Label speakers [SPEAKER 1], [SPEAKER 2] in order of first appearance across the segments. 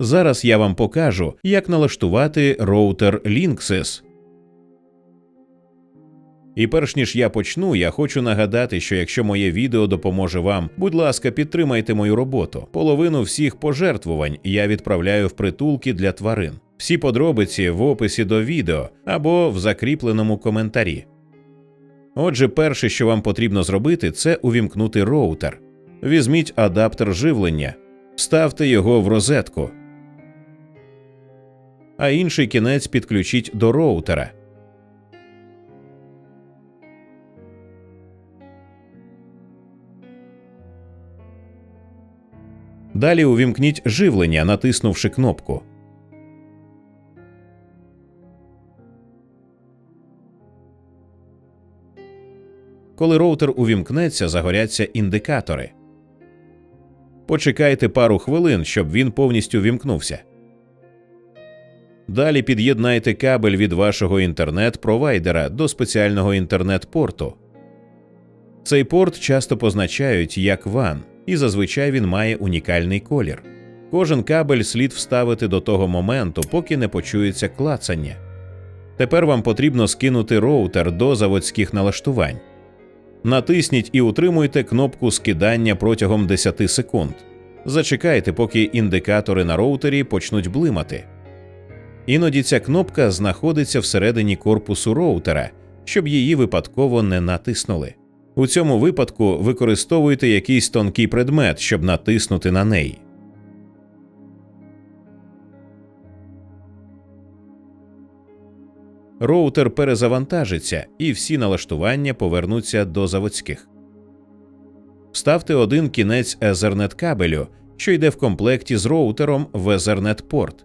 [SPEAKER 1] Зараз я вам покажу, як налаштувати роутер Linksys. І перш ніж я почну, я хочу нагадати, що якщо моє відео допоможе вам, будь ласка, підтримайте мою роботу. Половину всіх пожертвувань я відправляю в притулки для тварин. Всі подробиці в описі до відео або в закріпленому коментарі. Отже, перше, що вам потрібно зробити, це увімкнути роутер. Візьміть адаптер живлення, вставте його в розетку, а інший кінець підключіть до роутера. Далі увімкніть живлення, натиснувши кнопку. Коли роутер увімкнеться, загоряться індикатори. Почекайте пару хвилин, щоб він повністю вімкнувся. Далі під'єднайте кабель від вашого інтернет-провайдера до спеціального інтернет-порту. Цей порт часто позначають як WAN, і зазвичай він має унікальний колір. Кожен кабель слід вставити до того моменту, поки не почується клацання. Тепер вам потрібно скинути роутер до заводських налаштувань. Натисніть і утримуйте кнопку скидання протягом 10 секунд. Зачекайте, поки індикатори на роутері почнуть блимати. Іноді ця кнопка знаходиться всередині корпусу роутера, щоб її випадково не натиснули. У цьому випадку використовуйте якийсь тонкий предмет, щоб натиснути на неї. Роутер перезавантажиться і всі налаштування повернуться до заводських. Вставте один кінець Ethernet кабелю, що йде в комплекті з роутером в Ethernet порт.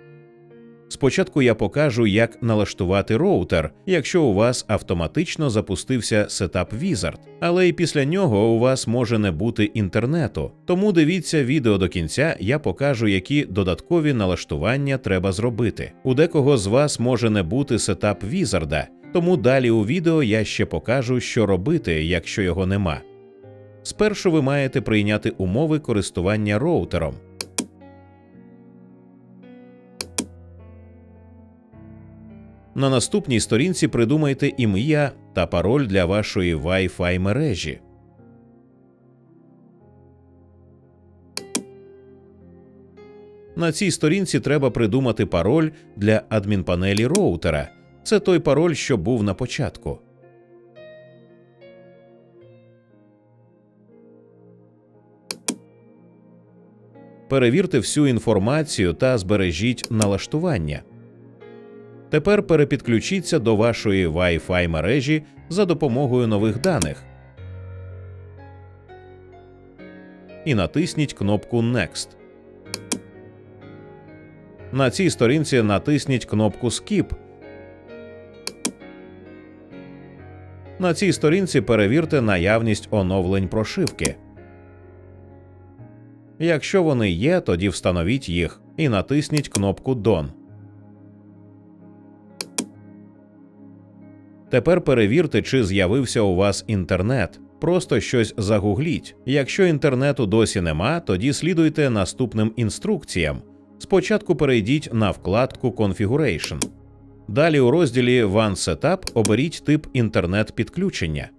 [SPEAKER 1] Спочатку я покажу, як налаштувати роутер, якщо у вас автоматично запустився Setup Wizard, але і після нього у вас може не бути інтернету. Тому дивіться відео до кінця, я покажу, які додаткові налаштування треба зробити. У декого з вас може не бути Setup Wizard, тому далі у відео я ще покажу, що робити, якщо його нема. Спершу ви маєте прийняти умови користування роутером. На наступній сторінці придумайте ім'я та пароль для вашої Wi-Fi мережі. На цій сторінці треба придумати пароль для адмінпанелі роутера. Це той пароль, що був на початку. Перевірте всю інформацію та збережіть налаштування. Тепер перепідключіться до вашої Wi-Fi мережі за допомогою нових даних. І натисніть кнопку Next. На цій сторінці натисніть кнопку Skip. На цій сторінці перевірте наявність оновлень прошивки. Якщо вони є, тоді встановіть їх і натисніть кнопку Done. Тепер перевірте, чи з'явився у вас інтернет. Просто щось загугліть. Якщо інтернету досі нема, тоді слідуйте наступним інструкціям. Спочатку перейдіть на вкладку Configuration. Далі у розділі One Setup оберіть тип інтернет-підключення.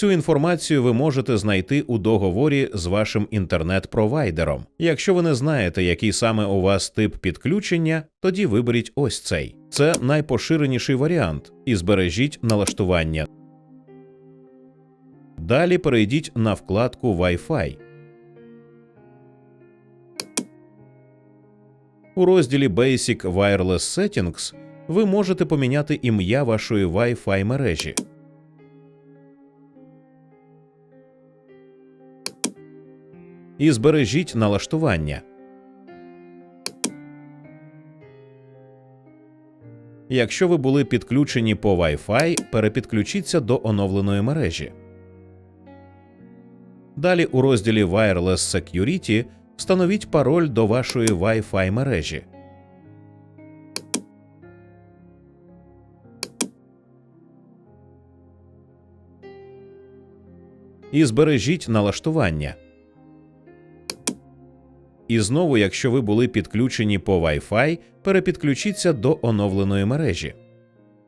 [SPEAKER 1] Цю інформацію ви можете знайти у договорі з вашим інтернет-провайдером. Якщо ви не знаєте, який саме у вас тип підключення, тоді виберіть ось цей. Це найпоширеніший варіант і збережіть налаштування. Далі перейдіть на вкладку Wi-Fi. У розділі Basic Wireless Settings ви можете поміняти ім'я вашої Wi-Fi мережі. І збережіть налаштування. Якщо ви були підключені по Wi-Fi, перепідключіться до оновленої мережі. Далі у розділі Wireless Security встановіть пароль до вашої Wi-Fi мережі. І збережіть налаштування. І знову, якщо ви були підключені по Wi-Fi, перепідключіться до оновленої мережі.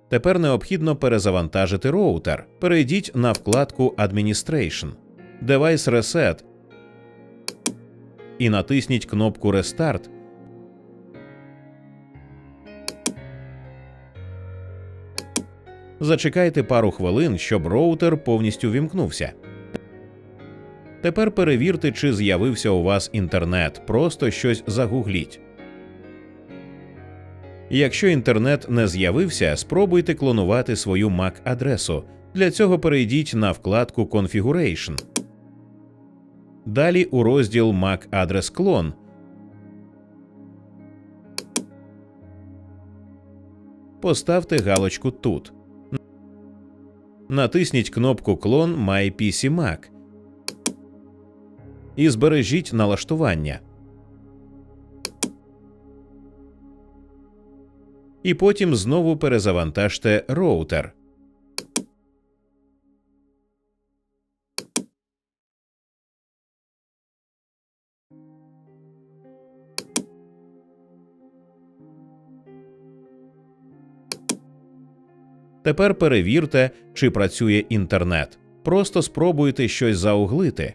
[SPEAKER 1] Тепер необхідно перезавантажити роутер. Перейдіть на вкладку Administration, Device Reset і натисніть кнопку Restart. Зачекайте пару хвилин, щоб роутер повністю вімкнувся. Тепер перевірте, чи з'явився у вас інтернет, просто щось загугліть. Якщо інтернет не з'явився, спробуйте клонувати свою MAC-адресу. Для цього перейдіть на вкладку Configuration. Далі у розділ MAC адрес клон. Поставте галочку тут. Натисніть кнопку Клон MyPC Mac і збережіть налаштування. І потім знову перезавантажте роутер. Тепер перевірте, чи працює інтернет. Просто спробуйте щось зауглити.